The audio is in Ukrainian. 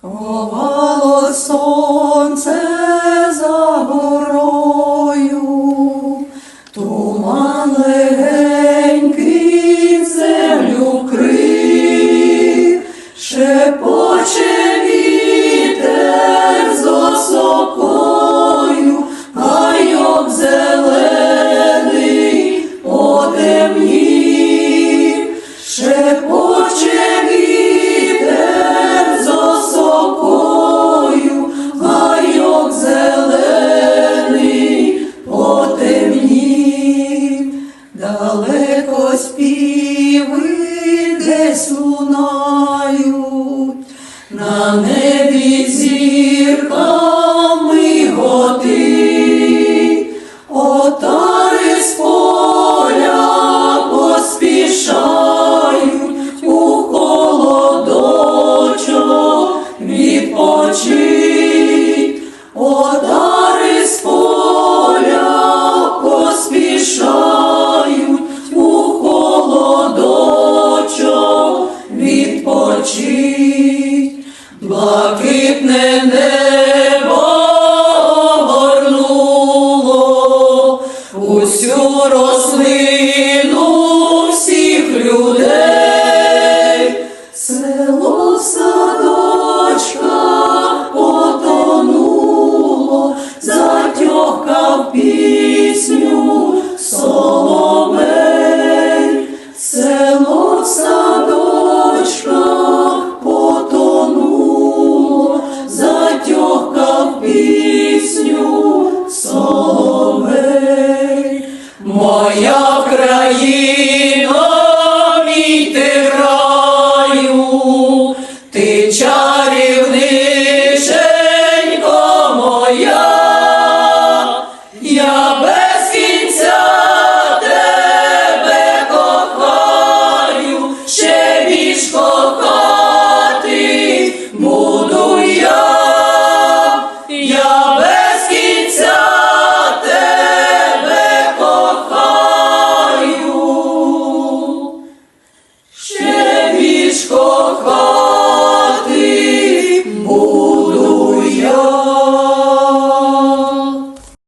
Сховало сонце за горою, туман легенький землю крив, шепоче вітер з осокою, далеко співи десь лунають, на небі гори, блакитне небо горнуло усю рослину.